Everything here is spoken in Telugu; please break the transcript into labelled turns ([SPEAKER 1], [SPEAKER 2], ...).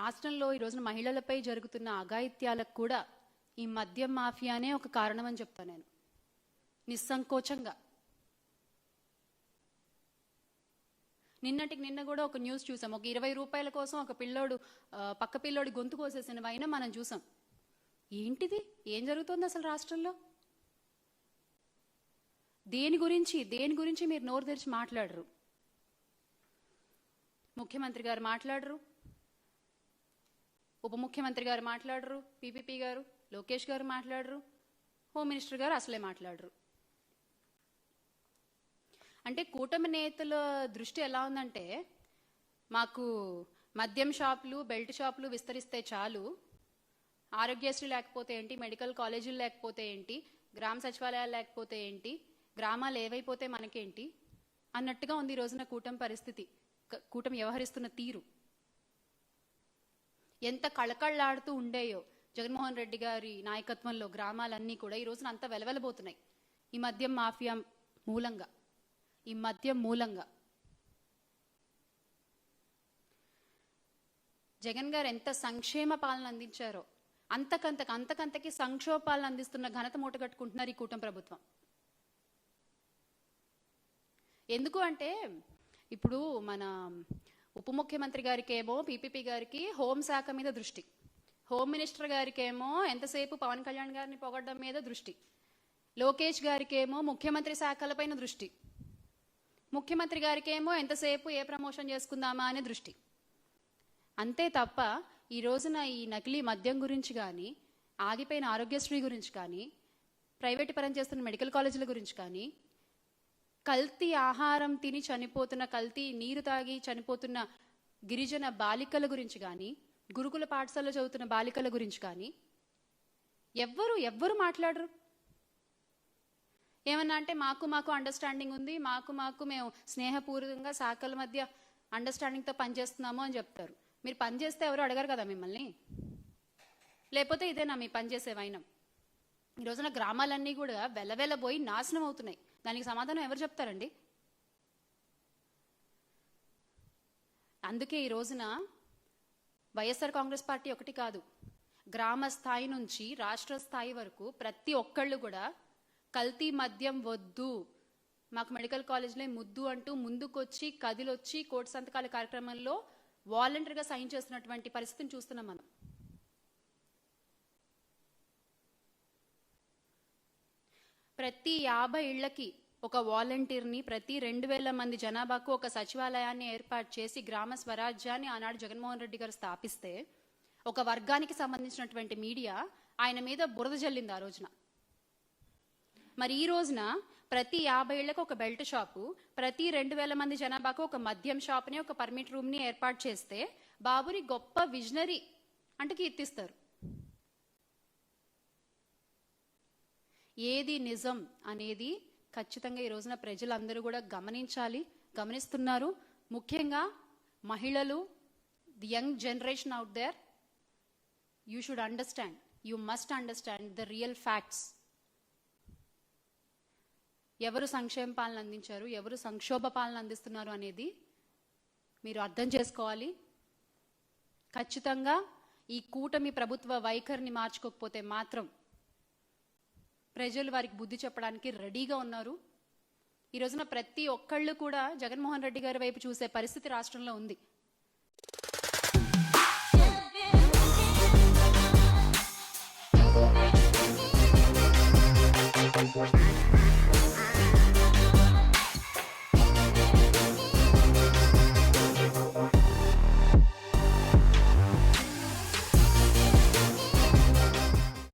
[SPEAKER 1] రాష్ట్రంలో ఈ రోజున మహిళలపై జరుగుతున్న అఘాయిత్యాలకు కూడా ఈ మద్యం మాఫియానే ఒక కారణం అని చెప్తాను నేను. నిస్సంకోచంగా. నిన్నటికి నిన్న కూడా ఒక న్యూస్ చూసాం. ఒక ఇరవై రూపాయల కోసం ఒక పిల్లోడు పక్క పిల్లోడి గొంతు కోసేసినవైనా మనం చూసాం. ఏంటిది? ఏం జరుగుతుంది అసలు రాష్ట్రంలో? దేని గురించి దేని గురించి మీరు నోరు తెరిచి మాట్లాడరు? ముఖ్యమంత్రి గారు మాట్లాడరు? ఉప ముఖ్యమంత్రి గారు మాట్లాడరు పీపీపీ గారు లోకేష్ గారు మాట్లాడరు హోమ్ మినిస్టర్ గారు అసలే మాట్లాడరు. అంటే కూటమి నేతల దృష్టి ఎలా ఉందంటే మాకు మద్యం షాపులు బెల్ట్ షాపులు విస్తరిస్తే చాలు. ఆరోగ్యశ్రీ లేకపోతే ఏంటి మెడికల్ కాలేజీలు లేకపోతే ఏంటి గ్రామ సచివాలయాలు లేకపోతే ఏంటి గ్రామాలు ఏవైపోతే మనకేంటి అన్నట్టుగా ఉంది ఈ రోజున కూటమి పరిస్థితి. కూటమి వ్యవహరిస్తున్న తీరు. ఎంత కళకళ్ళాడుతూ ఉండేయో జగన్మోహన్ రెడ్డి గారి నాయకత్వంలో గ్రామాలన్నీ కూడా ఈ రోజున అంత వెలవెలబోతున్నాయి. ఈ మద్యం మాఫియా మూలంగా ఈ మద్యం మూలంగా. జగన్ గారు ఎంత సంక్షేమ పాలన అందించారో అంతకంతకు అంతకంతకి సంక్షోభాలను అందిస్తున్న ఘనత మూటగట్టుకుంటున్నారు ఈ కూటమి ప్రభుత్వం. ఎందుకు అంటే ఇప్పుడు మన ఉప ముఖ్యమంత్రి గారికేమో పీపీపీ గారికి హోంశాఖ మీద దృష్టి. హోమ్ మినిస్టర్ గారికేమో ఎంతసేపు పవన్ కళ్యాణ్ గారిని పొగడడం మీద దృష్టి. లోకేష్ గారికేమో ముఖ్యమంత్రి శాఖలపైన దృష్టి. ముఖ్యమంత్రి గారికేమో ఎంతసేపు ఏ ప్రమోషన్ చేసుకుందామా అనే దృష్టి. అంతే తప్ప ఈ రోజున ఈ నకిలీ మద్యం గురించి కానీ ఆగిపోయిన ఆరోగ్యశ్రీ గురించి కానీ ప్రైవేట్ పరం చేస్తున్న మెడికల్ కాలేజీల గురించి కానీ కల్తీ ఆహారం తిని చనిపోతున్న కల్తీ నీరు తాగి చనిపోతున్న గిరిజన బాలికల గురించి కానీ గురుకుల పాఠశాలలో చదువుతున్న బాలికల గురించి కానీ ఎవ్వరు ఎవ్వరు మాట్లాడరు. ఏమన్నా అంటే మాకు మాకు అండర్స్టాండింగ్ ఉంది మాకు మాకు మేము స్నేహపూర్వకంగా శాఖల మధ్య అండర్స్టాండింగ్తో పనిచేస్తున్నాము అని చెప్తారు. మీరు పనిచేస్తే ఎవరు అడగరు కదా మిమ్మల్ని? లేకపోతే ఇదేనా మీ పని వైనం? ఈ రోజున గ్రామాలన్నీ కూడా వెలవెలబోయి నాశనం అవుతున్నాయి. దానికి సమాధానం ఎవరు చెప్తారండి? అందుకే ఈ రోజున వైఎస్ఆర్ కాంగ్రెస్ పార్టీ ఒకటి కాదు గ్రామ స్థాయి నుంచి రాష్ట్ర స్థాయి వరకు ప్రతి ఒక్కళ్ళు కూడా కల్తీ మద్యం వద్దు మాకు మెడికల్ కాలేజ్లో ముద్దు అంటూ ముందుకొచ్చి కదిలొచ్చి కోటి సంతకాల కార్యక్రమంలో వాలంటరీగా సైన్ చేస్తున్నటువంటి పరిస్థితిని చూస్తున్నాం మనం. ప్రతి యాభై ఇళ్ళకి ఒక వాలంటీర్ని ప్రతి రెండు వేల మంది జనాభాకు ఒక సచివాలయాన్ని ఏర్పాటు చేసి గ్రామ స్వరాజ్యాన్ని ఆనాడు జగన్మోహన్ రెడ్డి గారు స్థాపిస్తే ఒక వర్గానికి సంబంధించినటువంటి మీడియా ఆయన మీద బురద జల్లింది ఆ రోజున. మరి ఈ రోజున ప్రతి యాభై ఏళ్ళకు ఒక బెల్ట్ షాపు ప్రతి రెండు వేల మంది జనాభాకు ఒక మద్యం షాప్ని ఒక పర్మిట్ రూమ్ని ఏర్పాటు చేస్తే బాబుని గొప్ప విజనరీ అంటూ కీర్తిస్తారు ఏది నిజం అనేది ఖచ్చితంగా ఈ రోజున ప్రజలందరూ కూడా గమనించాలి గమనిస్తున్నారు. ముఖ్యంగా మహిళలు the young generation out there you should understand you must understand the real facts ఎవరు సంక్షేమ పాలన అందించారు ఎవరు సంక్షోభ పాలన అందిస్తున్నారు అనేది మీరు అర్థం చేసుకోవాలి. ఖచ్చితంగా ఈ కూటమి ప్రభుత్వ వైఖరిని మార్చుకోకపోతే మాత్రం ప్రజలు వారికి బుద్ధి చెప్పడానికి రెడీగా ఉన్నారు. ఈ రోజున ప్రతి ఒక్కళ్ళు కూడా జగన్మోహన్ రెడ్డి గారి వైపు చూసే పరిస్థితి రాష్ట్రంలో ఉంది.